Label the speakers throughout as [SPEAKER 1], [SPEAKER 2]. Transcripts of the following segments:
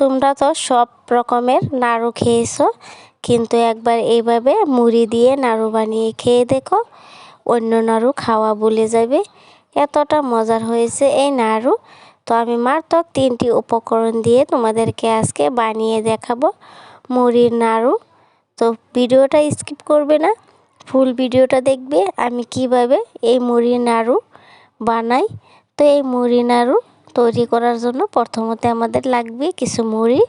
[SPEAKER 1] তোমরা তো সব রকমের নাড়ু খেয়েছো, কিন্তু একবার এইভাবে মুড়ি দিয়ে নাড়ু বানিয়ে খেয়ে দেখো, অন্য নাড়ু খাওয়া ভুলে যাবে। এতটা মজার হয়েছে এই নাড়ু। তো আমি মাত্র তিনটি উপকরণ দিয়ে তোমাদেরকে আজকে বানিয়ে দেখাবো মুড়ির নাড়ু। তো ভিডিওটা স্কিপ করবে না, ফুল ভিডিওটা দেখবে আমি কীভাবে এই মুড়ির নাড়ু বানাই। তো এই মুড়ি নাড়ু তৈরি করার জন্য প্রথমতে আমাদের লাগবে কিছু মুড়ি।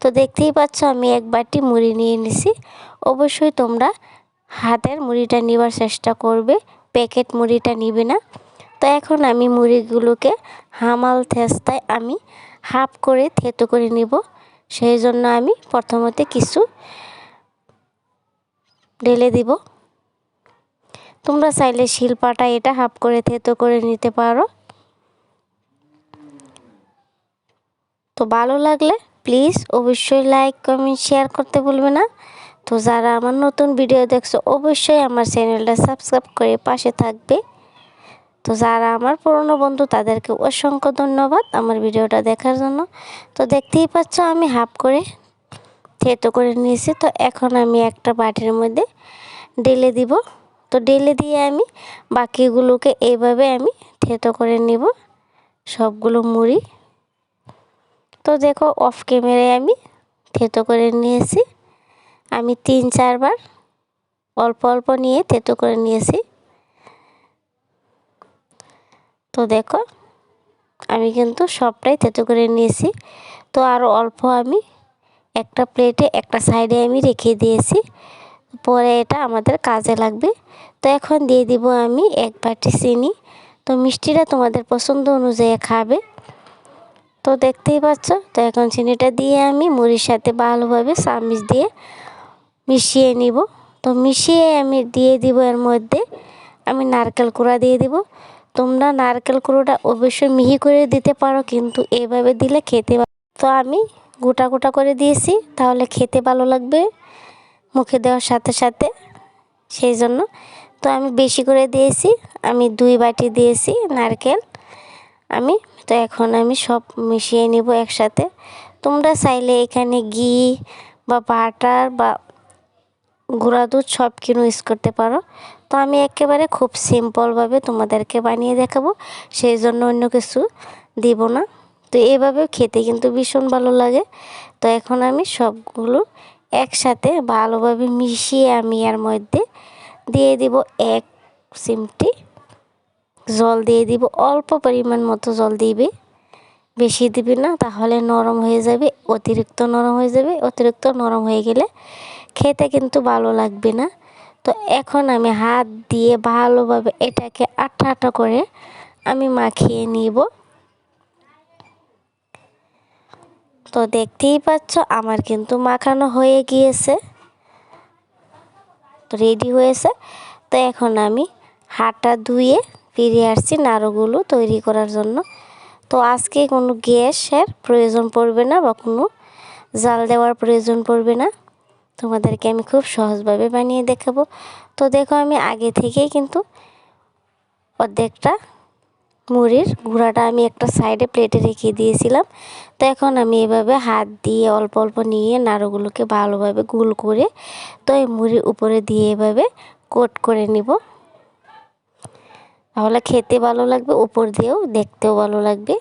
[SPEAKER 1] তো দেখতেই পাচ্ছ আমি এক বাটি মুড়ি নিয়ে নিছি। অবশ্যই তোমরা হাতের মুড়িটা নেবার চেষ্টা করবে প্যাকেট মুড়িটা নিবে না। তো এখন আমি মুড়িগুলোকে হামাল থেস্তায় আমি হাফ করে থেতো করে নিব। সেই জন্য আমি প্রথমতে কিছু ঢেলে দিব। তোমরা চাইলে শিলপাটা এটা হাফ করে থেতো করে নিতে পারো। তো ভালো লাগলে প্লিজ অবশ্যই লাইক কমেন্ট শেয়ার করতে ভুলবে না। তো যারা আমার নতুন ভিডিও দেখছ, অবশ্যই আমার চ্যানেলটা সাবস্ক্রাইব করে পাশে থাকবে। তো যারা আমার পুরনো বন্ধু, তাদেরকে অসংখ্য ধন্যবাদ আমার ভিডিওটা দেখার জন্য। তো দেখতেই পাচ্ছ আমি হাফ করে থেতো করে নিয়েছি। তো এখন আমি একটা বাটির মধ্যে ডেলে দিব। তো ডেলে দিয়ে আমি বাকিগুলোকে এইভাবে আমি থেতো করে নিব। সবগুলো মুড়ি। তো দেখো অফ ক্যামেরায় আমি থেতো করে নিয়েছি। আমি তিন, চারবার অল্প অল্প নিয়ে থেতো করে নিয়েছি। তো দেখো, আমি কিন্তু সবটাই থেতো করে নিয়েছি। তো আরও অল্প আমি একটা প্লেটে একটা সাইডে আমি রেখে দিয়েছি। পরে এটা আমাদের কাজে লাগবে। তো এখন দিয়ে দিব আমি এক বাটি চিনি। তো মিষ্টিটা তোমাদের পছন্দ অনুযায়ী খাবে। তো দেখতেই পাচ্ছ? তো এখন চিনিটা দিয়ে আমি মুড়ির সাথে ভালোভাবে চামিচ দিয়ে মিশিয়ে নিব। তো মিশিয়ে আমি দিয়ে দিব এর মধ্যে আমি নারকেল কুড়া দিয়ে দিব। তোমরা নারকেল কুড়োটা অবশ্যই মিহি করে দিতে পারো, কিন্তু এভাবে দিলে খেতে তো আমি গোটা গোটা করে দিয়েছি, তাহলে খেতে ভালো লাগবে মুখে দেওয়ার সাথে সাথে। সেই জন্য তো আমি বেশি করে দিয়েছি, আমি দুই বাটি দিয়েছি নারকেল। আমি, তো এখন আমি সব মিশিয়ে নিব একসাথে। তোমরা চাইলে এখানে ঘি বা বাটার বা গুঁড়া দুধ সব কিছু ইউজ করতে পারো। তো আমি একেবারে খুব সিম্পলভাবে তোমাদেরকে বানিয়ে দেখাবো, সেই জন্য অন্য কিছু দিব না। তো এভাবে খেতে কিন্তু ভীষণ ভালো লাগে। তো এখন আমি সবগুলো একসাথে ভালোভাবে মিশিয়ে আমি এর মধ্যে দিয়ে দিব এক সিমটি। জল দিয়ে দিব। অল্প পরিমাণ মতো জল দিবে। বেশি দিবি না, তাহলে নরম হয়ে যাবে, অতিরিক্ত নরম হয়ে যাবে। অতিরিক্ত নরম হয়ে গেলে খেতে কিন্তু ভালো লাগবে না। তো এখন আমি হাত দিয়ে ভালোভাবে এটাকে আঠা আঠা করে আমি মাখিয়ে নিব। তো দেখতেই পাচ্ছ, আমার কিন্তু মাখানো হয়ে গিয়েছে। রেডি হয়েছে। তো এখন আমি হাতটা ধুয়ে ফিরে আসছি নাড়ুগুলো তৈরি করার জন্য। তো আজকে কোনো গ্যাসের প্রয়োজন পড়বে না বা কোনো জাল দেওয়ার প্রয়োজন পড়বে না। তোমাদেরকে আমি খুব সহজভাবে বানিয়ে দেখাবো। তো দেখো আমি আগে থেকেই কিন্তু অর্ধেকটা মুড়ির গুঁড়াটা আমি একটা সাইডে প্লেটে রেখে দিয়েছিলাম। তো এখন আমি এভাবে হাত দিয়ে অল্প অল্প নিয়ে নাড়ুগুলোকে ভালোভাবে গুল করে তো এই মুড়ির উপরে দিয়ে এভাবে কোট করে নিব। তাহলে খেতে ভালো লাগবে, উপর দিয়েও দেখতেও ভালো লাগবে।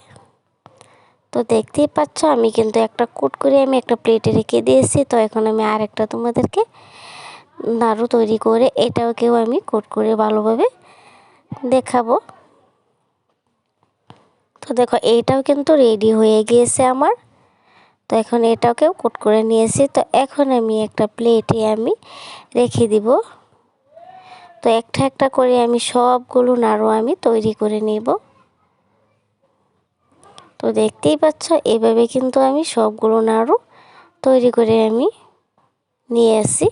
[SPEAKER 1] তো দেখতেই পাচ্ছ, আমি কিন্তু একটা কোট করে আমি একটা প্লেটে রেখে দিয়েছি। তো এখন আমি আর একটা তোমাদেরকে নাড়ু তৈরি করে এটাও কেউ আমি কোট করে ভালোভাবে দেখাবো। তো দেখো, এইটাও কিন্তু রেডি হয়ে গিয়েছে আমার। তো এখন এটাকেও কোট করে নিয়েছি। তো এখন আমি একটা প্লেটে আমি রেখে দিব। তো একটা একটা করে আমি সবগুলো নাড়ু আমি তৈরি করে নেব। তো দেখতেই পাচ্ছ, এভাবে কিন্তু আমি সবগুলো নাড়ু তৈরি করে আমি নিয়ে আসি।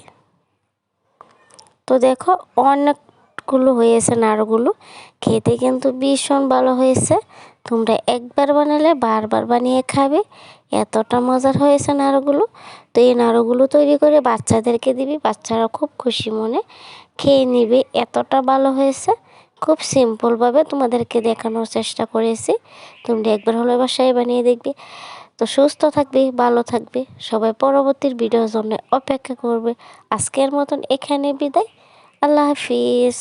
[SPEAKER 1] তো দেখো, অনেকগুলো হয়েছে নাড়ুগুলো, খেতে কিন্তু ভীষণ ভালো হয়েছে। তোমরা একবার বানালে বারবার বানিয়ে খাবে। এতটা মজার হয়েছে নাড়ুগুলো। তো এই নাড়ুগুলো তৈরি করে বাচ্চাদেরকে দিবি, বাচ্চারা খুব খুশি মনে খেয়ে নিবে। এতটা ভালো হয়েছে। খুব সিম্পলভাবে তোমাদেরকে দেখানোর চেষ্টা করেছি। তোমরা একবার হলে বাসায় বানিয়ে দেখবে। তো সুস্থ থাকবে, ভালো থাকবে। সবাই পরবর্তীর ভিডিওর জন্য অপেক্ষা করবে। আজকের মতন এখানে বিদায়। আল্লাহ হাফিজ।